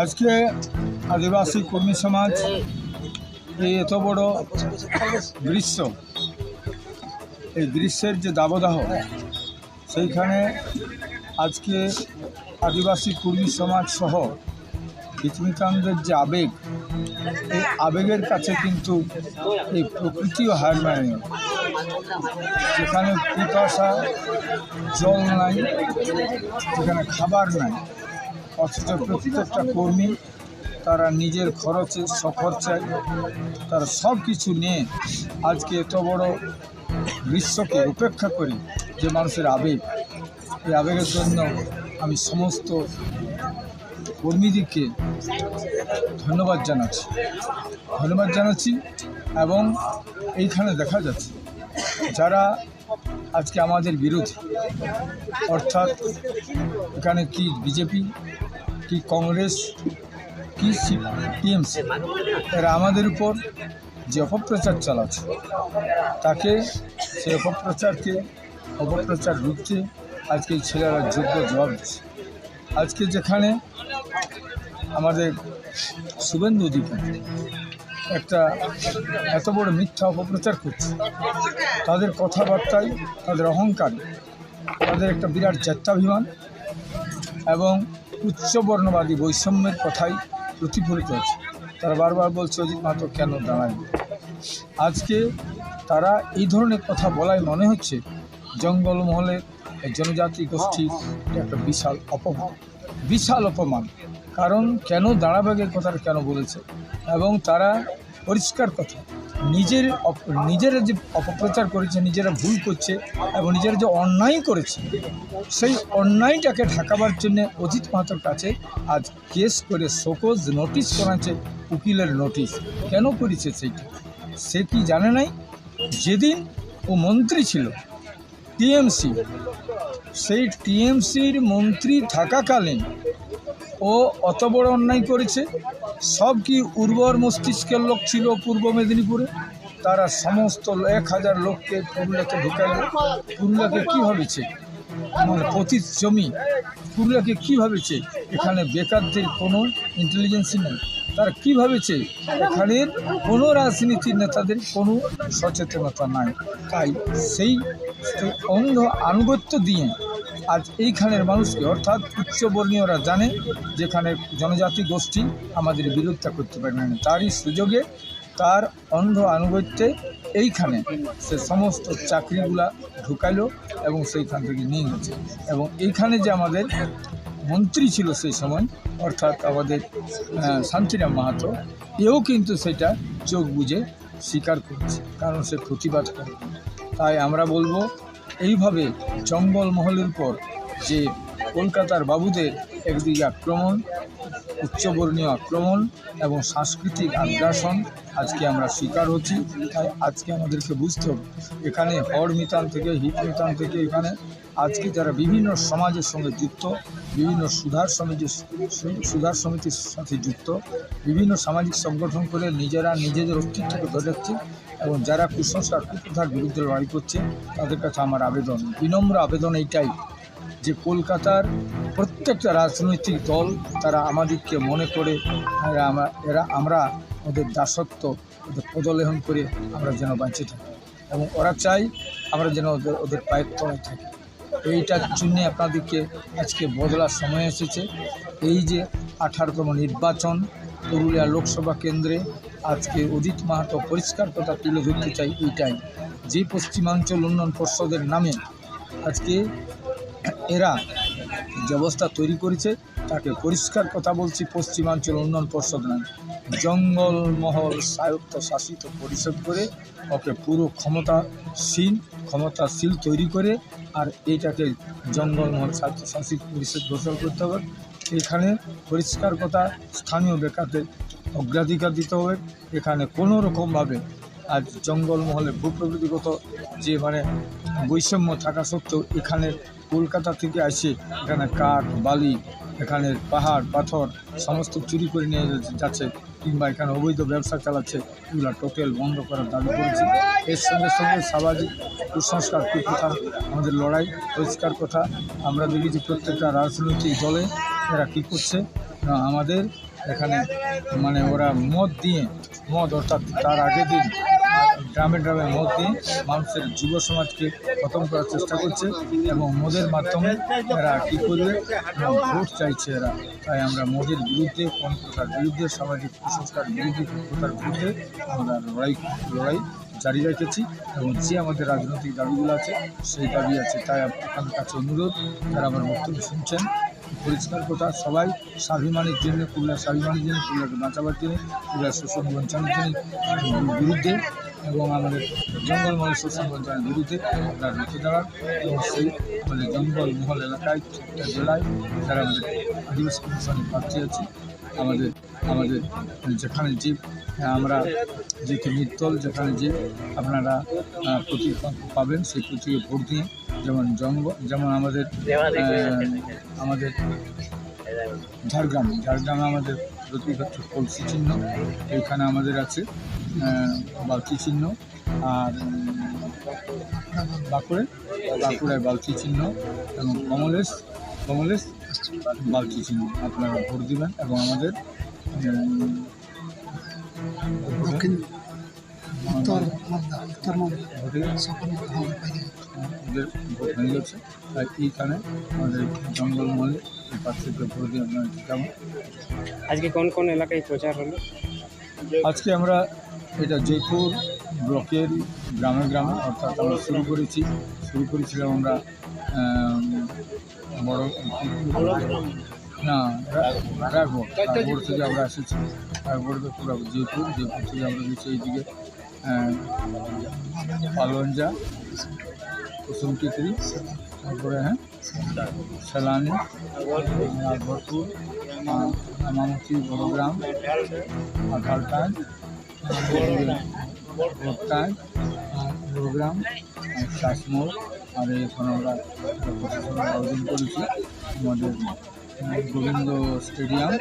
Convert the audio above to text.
আজকে আদিবাসী কর্মী সমাজ এই এত বড় গ্রীষ্ম এই গ্রীষ্মের যে দাবদাহ, সেইখানে আজকে আদিবাসী কর্মী সমাজ সহ পৃথিবীকান্তের যে আবেগ, এই আবেগের কাছে কিন্তু এই প্রকৃতিও হার মানেনি যেখানে পিপাসা, জল নাই, যেখানে খাবার নাই অথচ প্রত্যেকটা কর্মী, তারা নিজের খরচে সখরচায় তারা সব কিছু নিয়ে আজকে এত বড় গ্রীষ্মকে উপেক্ষা করি যে মানুষের আবেগ। এই আবেগের জন্য আমি সমস্ত কর্মীদেরকে ধন্যবাদ জানাচ্ছি। ধন্যবাদ জানাচ্ছি এবং এইখানে দেখা যাচ্ছে, যারা আজকে আমাদের বিরোধী, অর্থাৎ এখানে কি বিজেপি কি কংগ্রেস, কি টিএমসি এরা আমাদের উপর যে অপপ্রচার চালাচ্ছে, তাকে সেই অপপ্রচারকে অপপ্রচার রুখতে আজকে এই ছেলেরা যোগ্য জবাব দিচ্ছে। আজকে যেখানে আমাদের শুভেন্দু অধিকারী একটা এত বড় মিথ্যা অপপ্রচার করছে, তাদের কথাবার্তায়, তাদের অহংকার, তাদের একটা বিরাট জাত্যাভিমান এবং উচ্চবর্ণবাদী বৈষম্যের কথাই প্রতিফলিত হচ্ছে। তারা বারবার বলছে, অজিত মাত্র কেন দাঁড়ায় আজকে তারা এই ধরনের কথা বলায় মনে হচ্ছে জঙ্গলমহলের এই জনজাতি গোষ্ঠীর একটা বিশাল অপমান। বিশাল অপমান। কারণ কেন দাঁড়াবাগের কথাটা কেন বলেছে? এবং তারা পরিষ্কার কথা নিজের নিজেরা যে অপপ্রচার করেছে, নিজেরা ভুল করছে এবং নিজেরা যে অন্যায় করেছে, সেই অন্যায়টাকে ঢাকাবার জন্য অজিত মাহাতোর কাছে আজ কেস করে শোকজ নোটিশ করাচ্ছে উকিলের নোটিশ। কেন করেছে সেইটা সে কি জানে নাই? যেদিন ও মন্ত্রী ছিল, টিএমসি, সেই টিএমসির মন্ত্রী থাকাকালীন ও অত বড় অন্যায় করেছে। সব কি উর্বর মস্তিষ্কের লোক ছিল পূর্ব মেদিনীপুরে? তারা সমস্ত এক হাজার লোককে পুরুলিয়াকে ঢুকাইল। পুরুলিয়াকে কী ভাবেছে? মানে পতিত জমি। পুরুলিয়াকে কী ভাবেছে? এখানে বেকারদের কোনো ইন্টেলিজেন্সই নেই। তারা কী ভাবেছে? এখানের কোনো রাজনীতির নেতাদের কোনো সচেতনতা নাই। তাই সেই অন্ধ আনুগত্য দিয়ে আজ এইখানের মানুষকে অর্থাৎ উচ্চবর্ণীয়রা জানে যেখানে জনজাতি গোষ্ঠী আমাদের বিরোধিতা করতে পারে না। তারই সুযোগে তার অন্ধ আনুগত্যে এইখানে সে সমস্ত চাকরিগুলা ঢুকাইলো এবং সেইখান থেকে নিয়ে গেছে এবং এইখানে যে আমাদের মন্ত্রী ছিল সেই সময়, অর্থাৎ আমাদের শান্তিরাম মাহাতো, এও কিন্তু সেটা চোখ বুঝে স্বীকার করেছে, কারণ সে প্রতিবাদ করে। তাই আমরা বলব এইভাবে জঙ্গলমহলের উপর যে কলকাতার বাবুদের একদিকে আক্রমণ, উচ্চবর্ণীয় আক্রমণ এবং সাংস্কৃতিক আগ্রাসন আজকে আমরা শিকার হচ্ছি। তাই আজকে আমাদেরকে বুঝতে হবে, এখানে হড় মিতান থেকে, হিট মিতান থেকে এখানে আজকে যারা বিভিন্ন সমাজের সঙ্গে যুক্ত, বিভিন্ন সুধার সমিতির সুধার সমিতির সাথে যুক্ত, বিভিন্ন সামাজিক সংগঠন করে নিজেরা নিজেদের অস্তিত্বকে ধরে রাখছে এবং যারা কুসংস্কার, কুপ্রথার বিরুদ্ধে লড়াই করছে, তাদের কাছে আমার আবেদন। বিনম্র আবেদন এইটাই যে কলকাতার প্রত্যেকটা রাজনৈতিক দল, তারা আমাদেরকে মনে করে, এরা আমরা ওদের দাসত্ব, ওদের পদলেহন করে আমরা যেন বাঁচে থাকি। এবং ওরা চাই আমরা যেন ওদের ওদের পায়ের তলায় থাকি। এইটার জন্যে আপনাদেরকে আজকে বদলার সময় এসেছে। এই যে আঠারোতম নির্বাচন পুরুলিয়া লোকসভা কেন্দ্রে আজকে অজিত মাহাতো পরিষ্কার কথা তুলে ধরতে চাই এইটাই যে পশ্চিমাঞ্চল উন্নয়ন পর্ষদের নামে আজকে এরা যে অবস্থা তৈরি করেছে, তাকে পরিষ্কার কথা বলছি পশ্চিমাঞ্চল উন্নয়ন পর্ষদ নয় জঙ্গলমহল স্বায়ত্ত শাসিত পরিষদ করে ওকে পুরো ক্ষমতাসীন, ক্ষমতাশীল তৈরি করে আর এইটাকে জঙ্গলমহল স্বায়ত্ত শাসিত পরিষদ ঘোষণা করতে হবে। এখানে পরিষ্কার কথা স্থানীয় বেকারদের অগ্রাধিকার দিতে হবে। এখানে কোনো রকমভাবে আজ জঙ্গলমহলে ভূপ্রকৃতিগত যে মানে বৈষম্য থাকা সত্ত্বেও এখানে কলকাতা থেকে আসে এখানে কাঠ, বালি এখানের পাহাড়, পাথর সমস্ত চুরি করে নিয়ে যাচ্ছে কিংবা এখানে অবৈধ ব্যবসা চালাচ্ছে, এগুলো টোটাল বন্ধ করার দাবি করেছি। এর সঙ্গে সঙ্গে সামাজিক কুসংস্কার কুপ্রথা আমাদের লড়াই পরিষ্কার কথা আমরা দেখি যে প্রত্যেকটা রাজনৈতিক দলে এরা কী করছে? আমাদের এখানে মানে ওরা মদ দিয়ে, মদ অর্থাৎ তার আগের দিন গ্রামে গ্রামে মদ দিয়ে মানুষের যুব সমাজকে খতম করার চেষ্টা করছে এবং মদের মাধ্যমে এরা কী করবে? ভোট চাইছে এরা। তাই আমরা মদের বিরুদ্ধে কোন প্রকার বিরুদ্ধে, সামাজিক কুসংস্কার বিরুদ্ধে কোন প্রকার বিরুদ্ধে আমরা লড়াই লড়াই জারি রেখেছি এবং যে আমাদের রাজনৈতিক দাবিগুলো আছে, সেই দাবি আছে। তাই আপনাদের কাছে অনুরোধ, যারা আমার বক্তব্য শুনছেন পরিষ্কার কথা সবাই স্বাভিমানের জন্য পুরুলিয়ার স্বাভিমানের জন্য পুরুলিয়াকে বাঁচাবার জন্য পুরুলিয়ার শোষণ বঞ্চনের জন্য বিরুদ্ধে এবং আমাদের জঙ্গলমহল শোষণ বঞ্চনের বিরুদ্ধে তারা রুখে দাঁড়ান এবং সেই আমাদের জঙ্গলমহল এলাকায় প্রত্যেকটা জেলায় যারা আমাদের আদিবাসী কমিশনের প্রার্থী আছে আমাদের আমাদের যেখানে যে আমরা যে নির্দল যেখানে যে আপনারা আহ, প্রতীক পাবেন সেই প্রতীকে ভোট দিয়ে যেমন জঙ্গল যেমন আমাদের আমাদের ঝাড়গ্রাম ঝাড়গ্রামে আমাদের প্রতীক কলসি চিহ্ন এখানে আমাদের আছে বালতি চিহ্ন আর বাঁকুড়ে বাঁকুড়ায় বালতি চিহ্ন এবং কমলেশ কমলেশ বালতি চিহ্ন। আপনারা ভোট দিবেন এবং আমাদের দক্ষিণ উত্তর উত্তর ভোটে সকল পাইনি ভোট হয়ে গেছে তাই এইখানে আমাদের জঙ্গলমহলে এই প্রার্থীকে ভোট দিয়ে আপনারা জিতাবো আজকে কোন কোন এলাকায় প্রচার হলো? আজকে আমরা এটা জয়পুর ব্লকের গ্রামে গ্রামে অর্থাৎ আমরা শুরু করেছি। শুরু করেছিলাম আমরা আম, বড় না রাঘব। রাঘবর থেকে আমরা এসেছি। রাঘবর পুরো জয়পুর। জয়পুর থেকে আমরা গেছি এইদিকে আম, কুসুম টিকরি তারপরে হ্যাঁ সেলানি ভরপুর মামতি বড়গ্রাম আঠালটায় ভোটটায় প্রোগ্রাম শ্বাসমূল আর এখন আমরা আয়োজন করেছি আমাদের গোবিন্দ স্টেডিয়াম